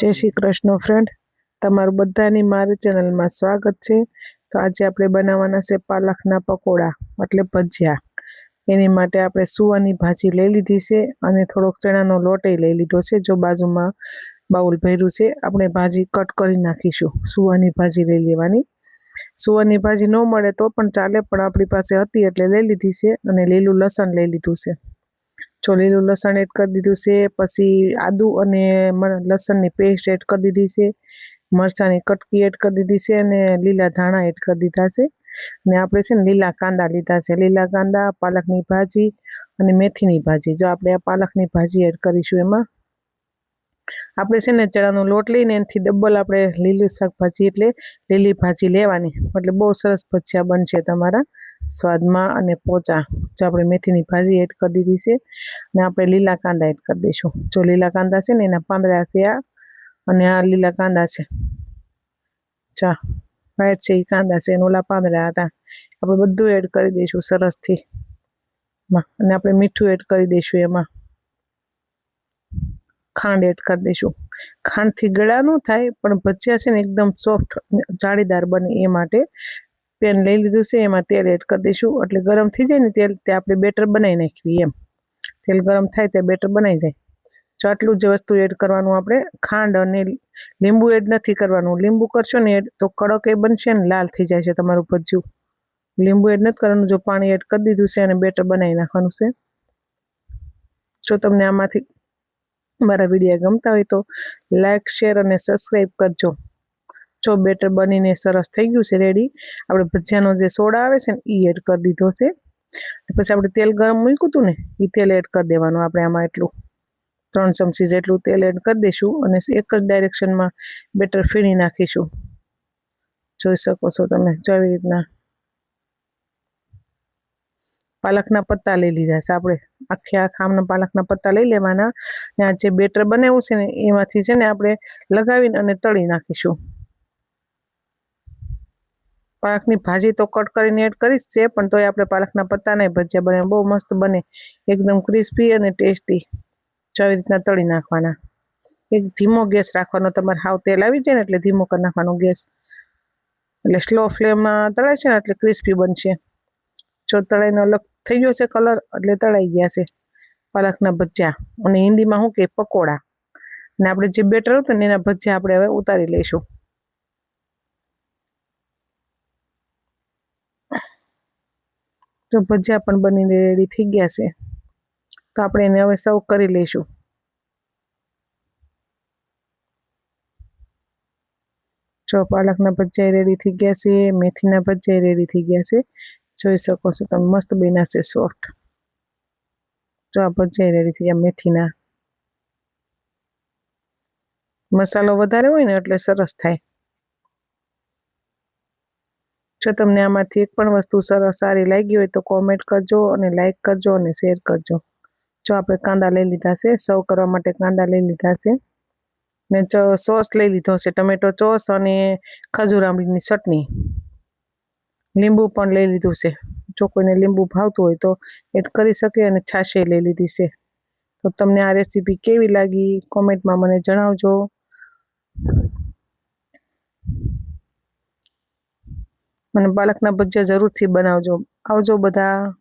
જય શ્રી કૃષ્ણ ફ્રેન્ડ તમારું બધાની મારી ચેનલમાં સ્વાગત છે. તો આજે આપણે બનાવવાના છે પાલકના પકોડા, એટલે ભજીયા. એની માટે આપણે સુવાની ભાજી લઈ લીધી છે અને થોડોક ચણાનો લોટે લઈ લીધો છે, જો બાજુમાં બાઉલ ભર્યું છે. આપણે ભાજી કટ કરી નાખીશું. સુવાની ભાજી લઈ લેવાની. સુવાની ભાજી ન મળે તો પણ ચાલે, પણ આપણી પાસે હતી એટલે લઈ લીધી છે અને લીલું લસણ લઈ લીધું છે. લીલું લસણ એડ કરી દીધું છે, પછી આદુ અને લસણની પેસ્ટ એડ કરી દીધી છે, મરચાંની કટકી એડ કરી દીધી છે અને લીલા ધાણા એડ કરી દીધા છે. ને આપણે છે ને લીલા કાંદા લીધા છે. લીલા કાંદા, પાલકની ભાજી અને મેથીની ભાજી. જો આપણે આ પાલકની ભાજી એડ કરીશું એમાં. આપણે છે ને ચણાનો લોટ લઈને એનાથી ડબલ આપણે લીલું શાકભાજી એટલે લીલી ભાજી લેવાની. એટલે બહુ સરસ ભજીયા બનશે તમારા. સ્વાદમાં અને પોચા. જો આપણે મેથીની ભાજી એડ કરી દીધી છે અને આપણે લીલા કાંદા એડ કરી દઈશું. જો લીલા કાંદા છે ને, એના પાંદડા છે આ, અને આ લીલા કાંદા છે. ચા. વ્હાઈટ છે એ કાંદા છે અને ઓલા પાંદડા હતા. આપણે બધું એડ કરી દઈશું સરસથી. અને આપણે મીઠું એડ કરી દઈશું એમાં. ખાંડ એડ કરી દઈશું. ખાંડથી ગળા ન થાય, પણ ભજીયા છે ને, એકદમ સોફ્ટ જાળીદાર બને એ માટે. પેન લઈ લીધું છે, એમાં તેલ એડ કરી દઈશું. એટલે ગરમ થઈ જાય ને તેલ, તે આપણે બેટર બનાવી નાખવી એમ. તેલ ગરમ થાય તે બેટર બનાવી જાય. જો આટલું જ વસ્તુ એડ કરવાનું આપણે, ખાંડ અને લીંબુ એડ નથી કરવાનું. લીંબુ કરશો ને એડ તો કડક એ બનશે ને લાલ થઈ જાય છે તમારું ભજીયું લીંબુ એડ નથી કરવાનું, જો પાણી એડ કરી દીધું છે અને બેટર બનાવી નાખવાનું છે. જો તમને આમાંથી મારા વીડિયો ગમતા હોય તો લાઇક શેર અને સબસ્ક્રાઈબ કરજો. જો બેટર બનીને સરસ થઈ ગયું છે રેડી આપણે ભજીયાનો જે સોડા આવે છે ને એ એડ કરી દીધો છે. પછી આપણે તેલ ગરમ મૂક્યું હતું ને એ તેલ એડ કરી દેવાનું. આપણે આમાં એટલું ત્રણ ચમચી જેટલું તેલ એડ કરી દઈશું અને એક જ ડાયરેક્શનમાં બેટર ફીણી નાખીશું. જોઈ શકો છો તમે જો આવી રીતના પાલકના પત્તા લઈ લીધા છે. આપણે આખે આખા આમના પાલકના પત્તા લઈ લેવાના. આ જે બેટર બનાવ્યું છે ને, એમાંથી છે ને આપણે લગાવીને અને તળી નાખીશું. પાલકની ભાજી તો કટ કરીને એડ કરીશ છે પણ તોય આપણે પાલકના પત્તાના ભજીયા બને. બહુ મસ્ત બને. એકદમ ક્રિસ્પી અને ટેસ્ટી. જો આવી રીતના તળી નાખવાના. એક ધીમો ગેસ રાખવાનો. તમારે હાવ તેલ આવી જાય ને એટલે ધીમો કરી નાખવાનો ગેસ. એટલે સ્લો ફ્લેમમાં તળાય છે ને એટલે ક્રિસ્પી બનશે. જો તળાઈનો અલગ થઈ ગયો છે કલર, એટલે તળાઈ ગયા છે પાલકના ભજીયા. અને હિન્દીમાં શું કે? પકોડા. ને આપણે જે બેટર હતું ને એના ભજીયા આપણે હવે ઉતારી લઈશું. તો ભજીયા પણ બનીને રેડી થઈ ગયા છે. તો આપણે એને હવે સર્વ કરી લઈશું. જો પાલકના ભજીયા રેડી થઈ ગયા છે, મેથીના ભજીયા રેડી થઈ ગયા છે. જોઈ શકો છો તમે, મસ્ત બન્યા છે સોફ્ટ જો આ ભજીયા રેડી થઈ ગયા મેથીના. મસાલો વધારે હોય ને એટલે સરસ થાય. જો તમને આમાંથી એક પણ વસ્તુ સરસ સારી લાગી હોય તો કોમેન્ટ કરજો અને લાઇક કરજો અને શેર કરજો. જો આપણે કાંદા લઈ લીધા છે સર્વ કરવા માટે કાંદા લઈ લીધા છે, ને સોસ લઈ લીધો છે, ટમેટો ચોસ અને ખજૂર આંબલીની ચટણી. લીંબુ પણ લઈ લીધું છે. જો કોઈને લીંબુ ભાવતું હોય તો એડ કરી શકે અને છાશે લઈ લીધી છે. તો તમને આ રેસીપી કેવી લાગી? કોમેન્ટમાં મને જણાવજો. અને પાલકના ભજીયા જરૂરથી બનાવજો. આવજો બધા.